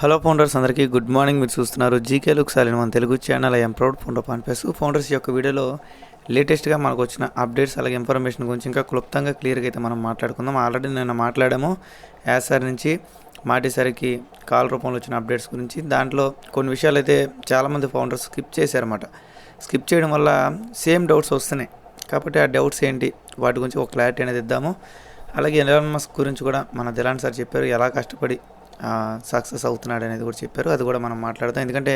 Hello founders అందరికీ good morning మీరు చూస్తున్నారు జీకే లుక్ సాలిన్ మన Telugu channel I'm proud founder పాన్పేస్ founders యొక్క వీడియోలో లేటెస్ట్గా మనకు వచ్చిన అప్డేట్స్ అలాగే ఇన్ఫర్మేషన్ గురించి ఇంకా క్లుప్తంగా క్లియర్గా అయితే మనం మాట్లాడుకుందాం. ఆల్రెడీ నేను మాట్లాడాము. యాసార్ నుంచి మాటిసారికి కాల్ రూపంలో వచ్చిన అప్డేట్స్ గురించి. దాంట్లో కొన్ని విషయాలు అయితే చాలామంది ఫౌండర్స్ స్కిప్ చేశారన్నమాట. స్కిప్ చేయడం వల్ల సేమ్ డౌట్స్ వస్తున్నాయి. కాబట్టి ఆ డౌట్స్ ఏంటి? వాటి గురించి ఒక క్లారిటీ అనేది ఇద్దాము. అలాగే ఎలాన్ మస్క్ గురించి కూడా మన దిలాన్ సార్ చెప్పారు. ఎలా కష్టపడి సక్సెస్ అవుతున్నాడు అనేది కూడా చెప్పారు. అది కూడా మనం మాట్లాడతాం ఎందుకంటే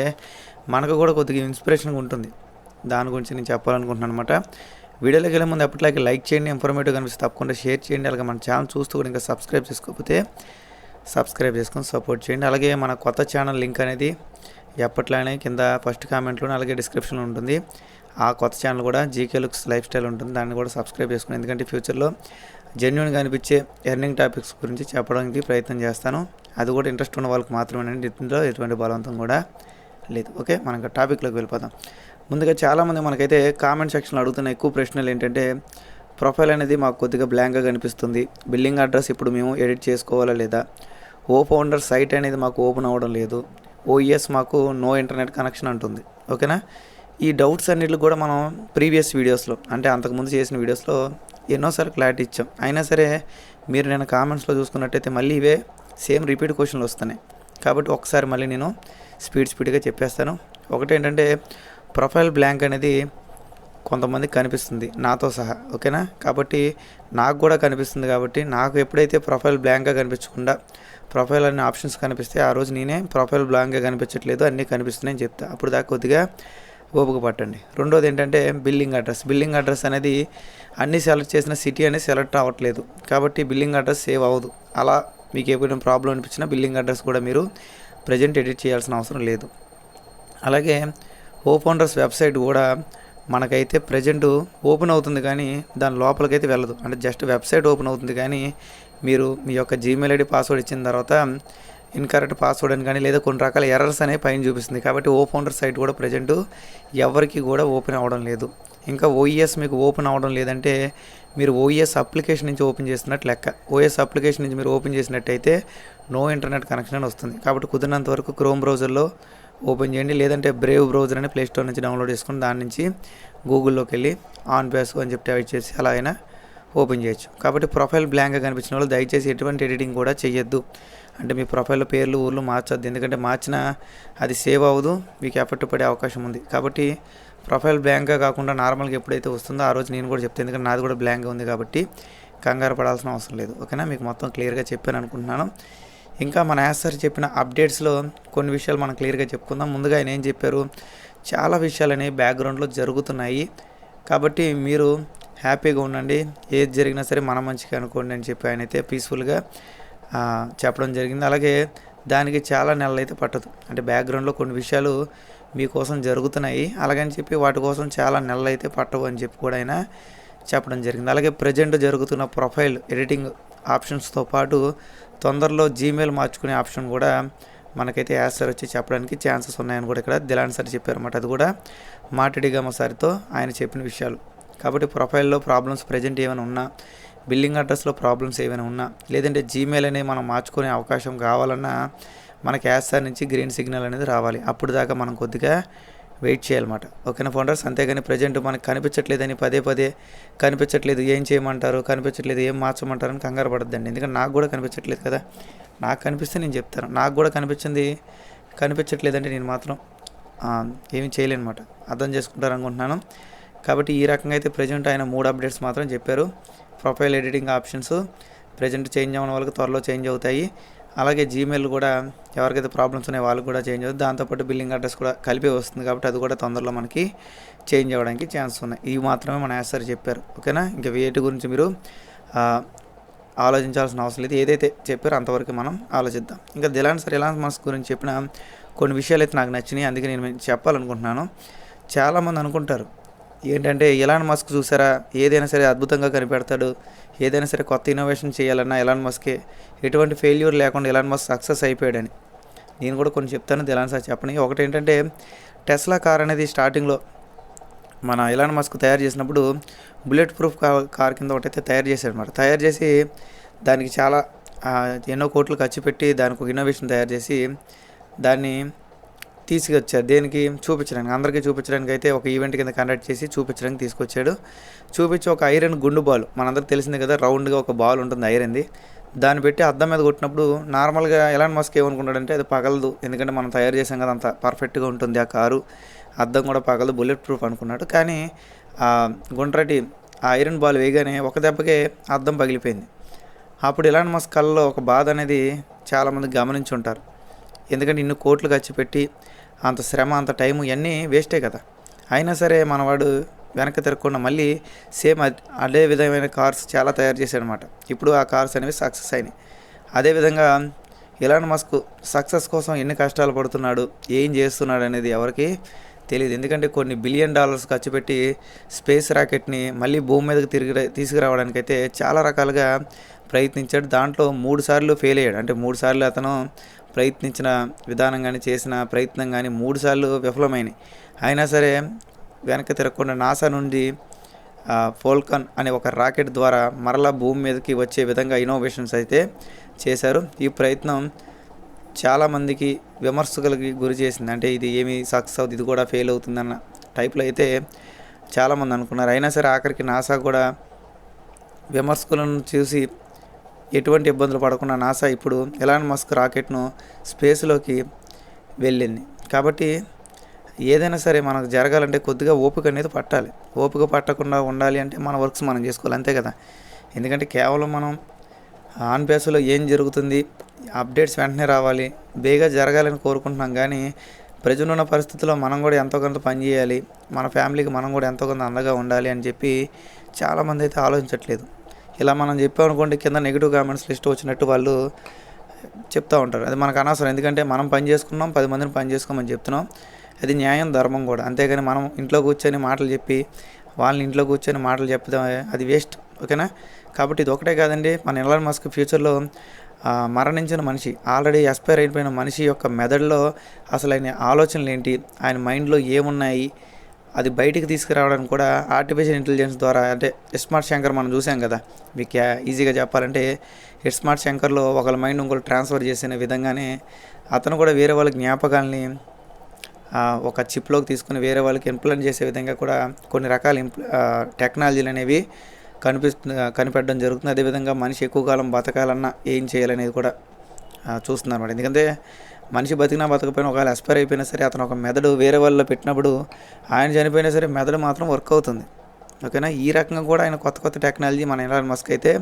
మనకు కూడా కొద్దిగా ఇన్స్పిరేషన్గా ఉంటుంది. దాని గురించి నేను చెప్పాలనుకుంటున్నాను అనమాట వీడియోలోకి వెళ్ళే ముందు ఎప్పటిలాగే లైక్ చేయండి ఇన్ఫర్మేటివ్ కనిపిస్తే తప్పకుండా షేర్ చేయండి. అలాగే మన ఛానల్ చూస్తూ కూడా ఇంకా సబ్స్క్రైబ్ చేసుకోకపోతే సబ్స్క్రైబ్ చేసుకొని సపోర్ట్ చేయండి. అలాగే మన కొత్త ఛానల్ లింక్ అనేది ఎప్పట్లానే కింద ఫస్ట్ కామెంట్లో అలాగే డిస్క్రిప్షన్లో ఉంటుంది. ఆ కొత్త ఛానల్ కూడా జీకే లుక్స్ లైఫ్ స్టైల్ ఉంటుంది. దాన్ని కూడా సబ్స్క్రైబ్ చేసుకుని ఎందుకంటే ఫ్యూచర్లో జెన్యున్గా అనిపించే ఎర్నింగ్ టాపిక్స్ గురించి చెప్పడానికి ప్రయత్నం చేస్తాను. అది కూడా ఇంట్రెస్ట్ ఉన్న వాళ్ళకి మాత్రమే దీంట్లో ఎటువంటి బలవంతం కూడా లేదు. ఓకే మనం టాపిక్లోకి వెళ్ళిపోదాం. ముందుగా చాలామంది మనకైతే కామెంట్ సెక్షన్లో అడుగుతున్న ఎక్కువ ప్రశ్నలు ఏంటంటే ప్రొఫైల్ అనేది మాకు కొద్దిగా బ్లాంక్గా కనిపిస్తుంది. బిల్లింగ్ అడ్రస్ ఇప్పుడు మేము ఎడిట్ చేసుకోవాలా లేదా? ఓ ఫౌండర్ సైట్ అనేది మాకు ఓపెన్ అవ్వడం లేదు. ఓఈఎస్ మాకు నో ఇంటర్నెట్ కనెక్షన్ అంటుంది. ఓకేనా ఈ డౌట్స్ అన్నిటికి కూడా మనం ప్రీవియస్ వీడియోస్లో అంటే అంతకుముందు చేసిన వీడియోస్లో ఎన్నోసార్లు క్లారిటీ ఇచ్చాం. అయినా సరే మీరు నేను కామెంట్స్లో చూసుకున్నట్టయితే మళ్ళీ ఇవే సేమ్ రిపీట్ క్వశ్చన్లు వస్తున్నాయి. కాబట్టి ఒకసారి మళ్ళీ నేను స్పీడ్ స్పీడ్గా చెప్పేస్తాను. ఒకటి ఏంటంటే ప్రొఫైల్ బ్లాంక్ అనేది కొంతమందికి కనిపిస్తుంది నాతో సహా ఓకేనా? కాబట్టి నాకు కూడా కనిపిస్తుంది కాబట్టి నాకు ఎప్పుడైతే ప్రొఫైల్ బ్లాంక్గా కనిపించకుండా ప్రొఫైల్ అనే ఆప్షన్స్ కనిపిస్తే ఆ రోజు నేనే ప్రొఫైల్ బ్లాంక్గా కనిపించట్లేదు అన్నీ కనిపిస్తున్నాయని చెప్తా. అప్పుడు దాకా కొద్దిగా ఓపిక పట్టండి రెండోది ఏంటంటే బిల్లింగ్ అడ్రస్. బిల్లింగ్ అడ్రస్ అనేది అన్ని సెలెక్ట్ చేసిన సిటీ అనేది సెలెక్ట్ అవ్వట్లేదు. కాబట్టి బిల్లింగ్ అడ్రస్ సేవ్ అవ్వదు. అలా మీకు ఏమైనా ప్రాబ్లం అనిపించినా బిల్లింగ్ అడ్రస్ కూడా మీరు ప్రజెంట్ ఎడిట్ చేయాల్సిన అవసరం లేదు. అలాగే ఓ ఫౌండర్స్ వెబ్సైట్ కూడా మనకైతే ప్రజెంట్ ఓపెన్ అవుతుంది కానీ దాని లోపలికైతే వెళ్ళదు. అంటే జస్ట్ వెబ్సైట్ ఓపెన్ అవుతుంది కానీ మీరు మీ యొక్క జీమెయిల్ ఐడి పాస్వర్డ్ ఇచ్చిన తర్వాత ఇన్కరెక్ట్ పాస్వర్డ్ అని కానీ లేదా కొన్ని రకాల ఎర్రర్స్ అనేవి పైన చూపిస్తుంది. కాబట్టి ఓ ఫౌండర్ సైట్ కూడా ప్రజెంట్ ఎవరికి కూడా ఓపెన్ అవ్వడం లేదు. ఇంకా ఓఈఎస్ మీకు ఓపెన్ అవ్వడం లేదంటే మీరు ఓఈఎస్ అప్లికేషన్ నుంచి ఓపెన్ చేసినట్టు లెక్క. ఓఎస్ అప్లికేషన్ నుంచి మీరు ఓపెన్ చేసినట్టయితే నో ఇంటర్నెట్ కనెక్షన్ అని వస్తుంది. కాబట్టి కుదిరినంత వరకు క్రోమ్ బ్రౌజర్లో ఓపెన్ చేయండి. లేదంటే బ్రేవ్ బ్రౌజర్ అని ప్లేస్టోర్ నుంచి డౌన్లోడ్ చేసుకుని దాని నుంచి గూగుల్లోకి వెళ్ళి ఆన్ పేస్ అని చెప్పి టైప్ చేసి అలా అయినా ఓపెన్ చేయొచ్చు. కాబట్టి ప్రొఫైల్ బ్లాంక్గా కనిపించిన వాళ్ళు దయచేసి ఎటువంటి ఎడిటింగ్ కూడా చేయొద్దు అంటే మీ ప్రొఫైల్లో పేర్లు ఊర్లు మార్చొద్దు. ఎందుకంటే మార్చినా అది సేవ్ అవ్వదు. మీకు ఎఫెక్ట్ పడే అవకాశం ఉంది. కాబట్టి ప్రొఫైల్ బ్లాంక్గా కాకుండా నార్మల్గా ఎప్పుడైతే వస్తుందో ఆ రోజు నేను కూడా చెప్తాను ఎందుకంటే నాది కూడా బ్లాంక్గా ఉంది కాబట్టి కంగారు పడాల్సిన అవసరం లేదు. ఓకేనా? మీకు మొత్తం క్లియర్గా చెప్పాను అనుకుంటున్నాను. ఇంకా మన యాసర్ చెప్పిన అప్డేట్స్లో కొన్ని విషయాలు మనం క్లియర్గా చెప్పుకుందాం. ముందుగా ఆయన ఏం చెప్పారు? చాలా విషయాలు అనేవి బ్యాక్గ్రౌండ్లో జరుగుతున్నాయి. కాబట్టి మీరు హ్యాపీగా ఉండండి. ఏది జరిగినా సరే మన మంచిగా అనుకోండి అని చెప్పి ఆయన అయితే పీస్ఫుల్గా చెప్పడం జరిగింది. అలాగే దానికి చాలా నెలలు అయితే పట్టదు. అంటే బ్యాక్గ్రౌండ్లో కొన్ని విషయాలు మీకోసం జరుగుతున్నాయి. అలాగని చెప్పి వాటి కోసం చాలా నెలలు అయితే పట్టవు అని చెప్పి కూడా ఆయన చెప్పడం జరిగింది. అలాగే ప్రజెంట్ జరుగుతున్న ప్రొఫైల్ ఎడిటింగ్ ఆప్షన్స్తో పాటు తొందరలో జీమెయిల్ మార్చుకునే ఆప్షన్ కూడా మనకైతే యాసర్ వచ్చి చెప్పడానికి ఛాన్సెస్ ఉన్నాయని కూడా ఇక్కడ దిలాన్ సార్ చెప్పారన్నమాట. అది కూడా మాటిడిగమ్మ సార్తో ఆయన చెప్పిన విషయాలు. కాబట్టి ప్రొఫైల్లో ప్రాబ్లమ్స్ ప్రజెంట్ ఏమైనా ఉన్నా బిల్లింగ్ అడ్రస్లో ప్రాబ్లమ్స్ ఏమైనా ఉన్నా లేదంటే జీమెయిల్ అనేది మనం మార్చుకునే అవకాశం కావాలన్నా మనకి యాస్ఆర్ నుంచి గ్రీన్ సిగ్నల్ అనేది రావాలి. అప్పుడు దాకా మనం కొద్దిగా వెయిట్ చేయాలన్నమాట. ఓకేనా ఫౌండర్స్? అంతేగాని ప్రజెంట్ మనకు కనిపించట్లేదని పదే పదే కనిపించట్లేదు ఏం చేయమంటారు కనిపించట్లేదు ఏం మార్చమంటారని కంగారు పడద్దండి. ఎందుకంటే నాకు కూడా కనిపించట్లేదు కదా. నాకు కనిపిస్తే నేను చెప్తాను. నాకు కూడా కనిపించింది కనిపించట్లేదంటే నేను మాత్రం ఏమి చేయలేనమాట అర్థం చేసుకుంటారు అనుకుంటున్నాను కాబట్టి ఈ రకంగా అయితే ప్రజెంట్ ఆయన మూడు అప్డేట్స్ మాత్రం చెప్పారు. Profile editing options present change అవ్వడం వాళ్ళకి త్వరలో చేంజ్ అవుతాయి. అలాగే జీమెయిల్ కూడా ఎవరికైతే ప్రాబ్లమ్స్ ఉన్నాయో వాళ్ళకి కూడా చేంజ్ అవుతుంది. దాంతోపాటు బిల్లింగ్ అడ్రస్ కూడా కలిపి వస్తుంది కాబట్టి అది కూడా తొందరలో మనకి చేంజ్ అవ్వడానికి ఛాన్స్ ఉన్నాయి. ఇవి మాత్రమే మన యాసర్ చెప్పారు. ఓకేనా? ఇంకా వేటి గురించి మీరు ఆలోచించాల్సిన అవసరం లేదు. ఏదైతే చెప్పారో అంతవరకు మనం ఆలోచిద్దాం. ఇంకా దిలాన్స్ సార్ మనస్ గురించి చెప్పిన కొన్ని విషయాలు అయితే నాకు నచ్చినాయి. అందుకే నేను చెప్పాలనుకుంటున్నాను. చాలామంది అనుకుంటారు ఏంటంటే ఎలాన్ మస్క్ చూసారా? ఏదైనా సరే అద్భుతంగా కనిపెడతాడు. ఏదైనా సరే కొత్త ఇన్నోవేషన్ చేయాలన్నా ఎలాన్ మస్కే. ఎటువంటి ఫెయిల్యూర్ లేకుండా ఎలాన్ మస్క్ సక్సెస్ అయిపోయాడని. నేను కూడా కొన్ని చెప్తాను ఎలాన్ సార్ చెప్పని. ఒకటి ఏంటంటే టెస్లా కార్ అనేది స్టార్టింగ్లో మన ఎలాన్ మస్క్ తయారు చేసినప్పుడు బుల్లెట్ ప్రూఫ్ కార్ కింద ఒకటైతే తయారు చేశాడు అనమాట తయారు చేసి దానికి చాలా ఎన్నో కోట్లు ఖర్చు పెట్టి దానికి ఒక ఇన్నోవేషన్ తయారు చేసి దాన్ని తీసుకొచ్చారు దేనికి? చూపించడానికి. అందరికీ చూపించడానికి అయితే ఒక ఈవెంట్ కింద కండక్ట్ చేసి చూపించడానికి తీసుకొచ్చాడు. చూపించి ఒక ఐరన్ గుండు బాల్. మనందరికి తెలిసిందే కదా రౌండ్గా ఒక బాల్ ఉంటుంది ఐరన్ది. దాన్ని పెట్టి అద్దం మీద కొట్టినప్పుడు నార్మల్గా ఎలాన్ మస్క్ ఏమనుకున్నాడంటే అది పగలదు. ఎందుకంటే మనం తయారు చేసాం కదా అంత పర్ఫెక్ట్గా ఉంటుంది ఆ కారు. అద్దం కూడా పగలదు. బుల్లెట్ ప్రూఫ్ అనుకున్నాడు. కానీ ఆ గుండ్రటి ఆ ఐరన్ బాల్ వేయగానే ఒక దెబ్బకే అద్దం పగిలిపోయింది. అప్పుడు ఎలాన్ మస్క్ కళ్ళలో ఒక బాధ అనేది చాలామంది గమనించి ఉంటారు ఎందుకంటే ఇన్ని కోట్లు ఖర్చు పెట్టి అంత శ్రమ అంత టైం ఇవన్నీ వేస్టే కదా. అయినా సరే మనవాడు వెనక్కి తిరగకుండా మళ్ళీ సేమ్ అదే విధమైన కార్స్ చాలా తయారు చేశాడనమాట. ఇప్పుడు ఆ కార్స్ అనేవి సక్సెస్ అయినాయి. అదేవిధంగా ఇలాన్ మస్క్ సక్సెస్ కోసం ఎన్ని కష్టాలు పడుతున్నాడు ఏం చేస్తున్నాడు అనేది ఎవరికి తెలియదు ఎందుకంటే కొన్ని బిలియన్ డాలర్స్ ఖర్చు పెట్టి స్పేస్ రాకెట్ని మళ్ళీ భూమి మీదకి తిరిగి తీసుకురావడానికైతే చాలా రకాలుగా ప్రయత్నించాడు. దాంట్లో మూడు సార్లు ఫెయిల్ అయ్యాడు. అంటే మూడు సార్లు అతను ప్రయత్నించిన విధానం కానీ చేసిన ప్రయత్నం కానీ మూడుసార్లు విఫలమైనాయి. అయినా సరే వెనక్కి తిరగకుండా నాసా నుండి ఫోల్కన్ అనే ఒక రాకెట్ ద్వారా మరలా భూమి మీదకి వచ్చే విధంగా ఇన్నోవేషన్స్ అయితే చేశారు. ఈ ప్రయత్నం చాలామందికి విమర్శకులకి గురి చేసింది. అంటే ఇది ఏమి సక్సెస్ అవుతుంది ఇది కూడా ఫెయిల్ అవుతుందన్న టైప్లో అయితే చాలామంది అనుకున్నారు. అయినా సరే ఆఖరికి నాసా కూడా విమర్శకులను చూసి ఎటువంటి ఇబ్బందులు పడకుండా నాసా ఇప్పుడు ఎలాన్ మస్క్ రాకెట్ను స్పేస్లోకి వెళ్ళింది. కాబట్టి ఏదైనా సరే మనకు జరగాలంటే కొద్దిగా ఓపిక అనేది పట్టాలి. ఓపిక పట్టకుండా ఉండాలి అంటే మన వర్క్స్ మనం చేసుకోవాలి అంతే కదా. ఎందుకంటే కేవలం మనం ఆన్ బేస్లో ఏం జరుగుతుంది అప్డేట్స్ వెంటనే రావాలి బేగా జరగాలని కోరుకుంటున్నాం. కానీ ప్రజలున్న పరిస్థితుల్లో మనం కూడా ఎంతో కొంత పని చేయాలి మన ఫ్యామిలీకి మనం కూడా ఎంతో కొంత అండగా ఉండాలి అని చెప్పి చాలామంది అయితే ఆలోచించట్లేదు. ఇలా మనం చెప్పామనుకోండి కింద నెగిటివ్ కామెంట్స్ లిస్ట్ వచ్చినట్టు వాళ్ళు చెప్తూ ఉంటారు. అది మనకు అనవసరం. ఎందుకంటే మనం పని చేసుకున్నాం పది మందిని పని చేసుకోమని చెప్తున్నాం. అది న్యాయం ధర్మం కూడా. అంతేగాని మనం ఇంట్లో కూర్చొని మాటలు చెప్పి వాళ్ళని ఇంట్లో కూర్చొని మాటలు చెప్పడం అది వేస్ట్ ఓకేనా? కాబట్టి ఇది ఒకటే కాదండి. మన ఎలాన్ మస్క్ ఫ్యూచర్లో మరణించిన మనిషి ఆల్రెడీ ఎక్స్పైర్ అయిపోయిన మనిషి యొక్క మెదడులో అసలు ఆయన ఆలోచనలు ఏంటి? ఆయన మైండ్లో ఏమున్నాయి? అది బయటికి తీసుకురావడానికి కూడా ఆర్టిఫిషియల్ ఇంటెలిజెన్స్ ద్వారా అంటే స్మార్ట్ శంకర్ మనం చూసాం కదా మీకు ఈజీగా చెప్పాలంటే స్మార్ట్ శంకర్లో ఒకళ్ళ మైండ్ ఇంకోటి ట్రాన్స్ఫర్ చేసిన విధంగానే అతను కూడా వేరే వాళ్ళ జ్ఞాపకాలని ఒక చిప్లోకి తీసుకుని వేరే వాళ్ళకి ఇంప్లాంట్ చేసే విధంగా కూడా కొన్ని రకాల ఇంప్ల టెక్నాలజీలు అనేవి కనిపిస్తు కనిపెట్టడం జరుగుతుంది. అదేవిధంగా మనిషి ఎక్కువ కాలం బతకాలన్నా ఏం చేయాలనేది కూడా చూస్తున్నారు అన్నమాట ఎందుకంటే మనిషి బతికినా బతకపోయినా ఒకవేళ ఎక్స్పైర్ అయిపోయినా సరే అతను ఒక మెదడు వేరే వాళ్ళలో పెట్టినప్పుడు ఆయన చనిపోయినా సరే మెదడు మాత్రం వర్క్ అవుతుంది. ఓకేనా? ఈ రకంగా కూడా ఆయన కొత్త కొత్త టెక్నాలజీ మన ఇలాన్ మస్క్ అయితే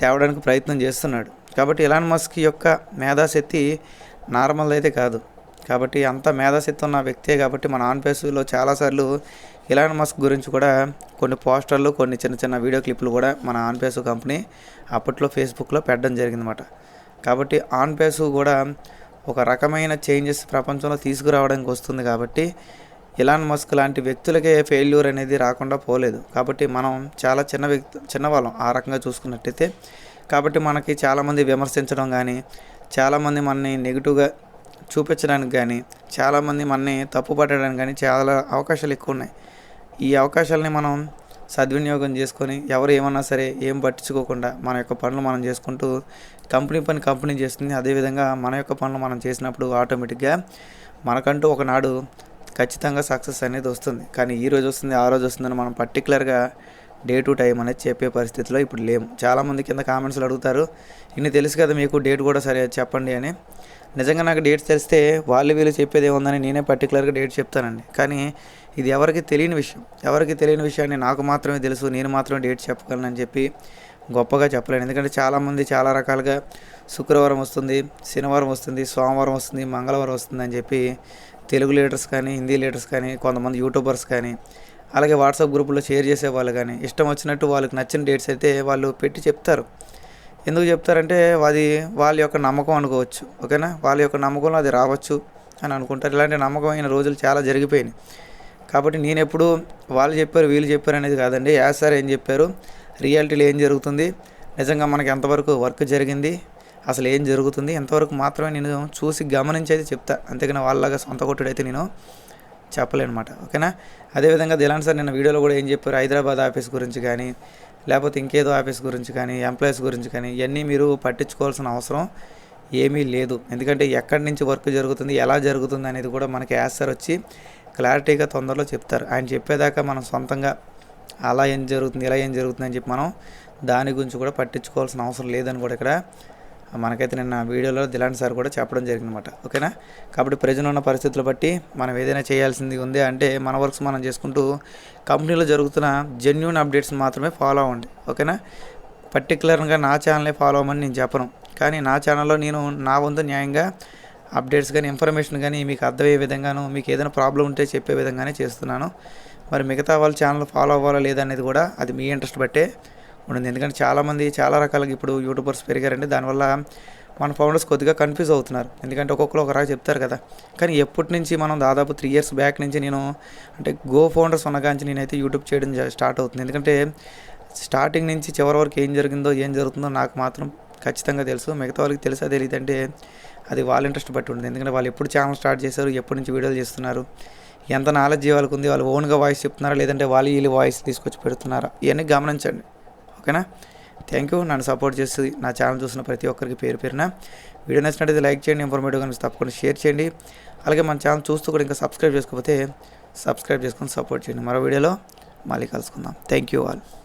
తేవడానికి ప్రయత్నం చేస్తున్నాడు. కాబట్టి ఇలాన్ మస్క్ యొక్క మేధాశక్తి నార్మల్ అయితే కాదు. కాబట్టి అంత మేధాశక్తి ఉన్న వ్యక్తే కాబట్టి మన ఆన్ చాలాసార్లు ఇలాన్ మస్క్ గురించి కూడా కొన్ని పోస్టర్లు కొన్ని చిన్న చిన్న వీడియో క్లిప్లు కూడా మన ఆన్ కంపెనీ అప్పట్లో ఫేస్బుక్లో పెట్టడం జరిగిందన్నమాట. కాబట్టి ఆన్ కూడా ఒక రకమైన చేంజెస్ ప్రపంచంలో తీసుకురావడానికి వస్తుంది కాబట్టి ఇలాన్ మస్క్ లాంటి వ్యక్తులకే ఫెయిల్యూర్ అనేది రాకుండా పోలేదు. కాబట్టి మనం చాలా చిన్న వ్యక్తి చిన్నవాళ్ళం ఆ రకంగా చూసుకున్నట్టయితే. కాబట్టి మనకి చాలామంది విమర్శించడం కానీ చాలామంది మనని నెగిటివ్గా చూపించడానికి కానీ చాలామంది మనని తప్పు పట్టడానికి కానీ చాలా అవకాశాలు ఎక్కువ ఉన్నాయి. ఈ అవకాశాలని మనం సద్వినియోగం చేసుకొని ఎవరు ఏమన్నా సరే ఏం పట్టించుకోకుండా మన యొక్క పనులు మనం చేసుకుంటూ కంపెనీ పని కంపెనీ చేస్తుంది. అదేవిధంగా మన యొక్క పనులు మనం చేసినప్పుడు ఆటోమేటిక్గా మనకంటూ ఒకనాడు ఖచ్చితంగా సక్సెస్ అనేది వస్తుంది. కానీ ఈ రోజు వస్తుంది ఆ రోజు వస్తుందని మనం పర్టికులర్గా డే టు టైం అనేది చెప్పే పరిస్థితిలో ఇప్పుడు లేము. చాలామంది కింద కామెంట్స్లో అడుగుతారు ఇన్ని తెలుసు కదా మీకు డేట్ కూడా సరే చెప్పండి అని. నిజంగా నాకు డేట్స్ తెలిస్తే వాళ్ళు వీళ్ళు చెప్పేది ఏముందని నేనే పర్టికులర్గా డేట్ చెప్తానండి. కానీ ఇది ఎవరికి తెలియని విషయం. ఎవరికి తెలియని విషయాన్ని నాకు మాత్రమే తెలుసు నేను మాత్రమే డేట్ చెప్పగలను అని చెప్పి గొప్పగా చెప్పలేను. ఎందుకంటే చాలామంది చాలా రకాలుగా శుక్రవారం వస్తుంది శనివారం వస్తుంది సోమవారం వస్తుంది మంగళవారం వస్తుంది అని చెప్పి తెలుగు లీడర్స్ కానీ హిందీ లీడర్స్ కానీ కొంతమంది యూట్యూబర్స్ కానీ అలాగే వాట్సాప్ గ్రూపుల్లో షేర్ చేసే వాళ్ళు కానీ ఇష్టం వచ్చినట్టు వాళ్ళకి నచ్చిన డేట్స్ అయితే వాళ్ళు పెట్టి చెప్తారు. ఎందుకు చెప్తారంటే అది వాళ్ళ యొక్క నమ్మకం అనుకోవచ్చు ఓకేనా? వాళ్ళ యొక్క నమ్మకంలో అది రావచ్చు అని అనుకుంటారు. ఇలాంటి నమ్మకమైన రోజులు చాలా జరిగిపోయినాయి. కాబట్టి నేను ఎప్పుడు వాళ్ళు చెప్పారు వీళ్ళు చెప్పారు అనేది కాదండి. యాజ్ సార్ ఏం చెప్పారు రియాలిటీలో ఏం జరుగుతుంది నిజంగా మనకి ఎంతవరకు వర్క్ జరిగింది అసలు ఏం జరుగుతుంది ఎంతవరకు మాత్రమే నేను చూసి గమనించి అయితే చెప్తా. అంతేకాని వాళ్ళలాగా సొంత కొట్టుడైతే నేను చెప్పలేనమాట. ఓకేనా? అదేవిధంగా దిలాన్ సార్ నిన్న వీడియోలో కూడా ఏం చెప్పారు హైదరాబాద్ ఆఫీస్ గురించి కానీ లేకపోతే ఇంకేదో ఆఫీస్ గురించి కానీ ఎంప్లాయీస్ గురించి కానీ ఇవన్నీ మీరు పట్టించుకోవాల్సిన అవసరం ఏమీ లేదు. ఎందుకంటే ఎక్కడి నుంచి వర్క్ జరుగుతుంది ఎలా జరుగుతుంది అనేది కూడా మనకి యాసర్ వచ్చి క్లారిటీగా తొందరలో చెప్తారు. ఆయన చెప్పేదాకా మనం సొంతంగా అలా ఏం జరుగుతుంది ఇలా ఏం జరుగుతుంది అని చెప్పి మనం దాని గురించి కూడా పట్టించుకోవాల్సిన అవసరం లేదని కూడా ఇక్కడ మనకైతే నిన్న వీడియోలో దిలాన్ సార్ కూడా చెప్పడం జరిగిందనమాట ఓకేనా? కాబట్టి ప్రజలు ఉన్న పరిస్థితులు బట్టి మనం ఏదైనా చేయాల్సింది ఉంది అంటే మన వర్క్స్ మనం చేసుకుంటూ కంపెనీలో జరుగుతున్న జెన్యున్ అప్డేట్స్ మాత్రమే ఫాలో అవ్వండి. ఓకేనా? పర్టికులర్గా నా ఛానలే ఫాలో అవ్వమని నేను చెప్పను. కానీ నా ఛానల్లో నేను నా వంతు న్యాయంగా అప్డేట్స్ కానీ ఇన్ఫర్మేషన్ కానీ మీకు అర్థమయ్యే విధంగాను మీకు ఏదైనా ప్రాబ్లం ఉంటే చెప్పే విధంగానే చేస్తున్నాను. మరి మిగతా వాళ్ళ ఛానల్ ఫాలో అవ్వాలా లేదా అనేది కూడా అది మీ ఇంట్రెస్ట్ బట్టే ఉంటుంది. ఎందుకంటే చాలామంది చాలా రకాలుగా ఇప్పుడు యూట్యూబర్స్ పెరిగారండి. దానివల్ల మన ఫౌండర్స్ కొద్దిగా కన్ఫ్యూజ్ అవుతున్నారు. ఎందుకంటే ఒక్కొక్కరు ఒక చెప్తారు కదా. కానీ ఎప్పటి నుంచి మనం దాదాపు త్రీ ఇయర్స్ బ్యాక్ నుంచి నేను అంటే గో ఫౌండర్స్ ఉన్నగాంచి నేనైతే యూట్యూబ్ చేయడం జ- స్టార్ట్ అవుతుంది. ఎందుకంటే స్టార్టింగ్ నుంచి చివరి వరకు ఏం జరిగిందో ఏం జరుగుతుందో నాకు మాత్రం ఖచ్చితంగా తెలుసు. మిగతా వాళ్ళకి తెలుసా తెలియదంటే అది వాళ్ళ ఇంట్రెస్ట్ బట్టి ఉంటుంది. ఎందుకంటే వాళ్ళు ఎప్పుడు ఛానల్ స్టార్ట్ చేశారు ఎప్పటి నుంచి వీడియోలు చేస్తున్నారు ఎంత నాలెడ్జ్ వాళ్ళకు ఉంది వాళ్ళు ఓన్గా వాయిస్ చెప్తున్నారా లేదంటే వాళ్ళు వీళ్ళు వాయిస్ తీసుకొచ్చి పెడుతున్నారా ఇవన్నీ గమనించండి. ఓకేనా థ్యాంక్ యూ నన్ను సపోర్ట్ చేసి నా ఛానల్ చూసిన ప్రతి ఒక్కరికి పేరు పేరున. వీడియో నచ్చినట్టయితే లైక్ చేయండి ఇన్ఫర్మేటివ్ కనిపిస్తే తప్పకుండా షేర్ చేయండి. అలాగే మన ఛానల్ చూస్తూ కూడా ఇంకా సబ్స్క్రైబ్ చేసుకోకపోతే సబ్స్క్రైబ్ చేసుకొని సపోర్ట్ చేయండి. మరో వీడియోలో మళ్ళీ కలుసుకుందాం. Thank you all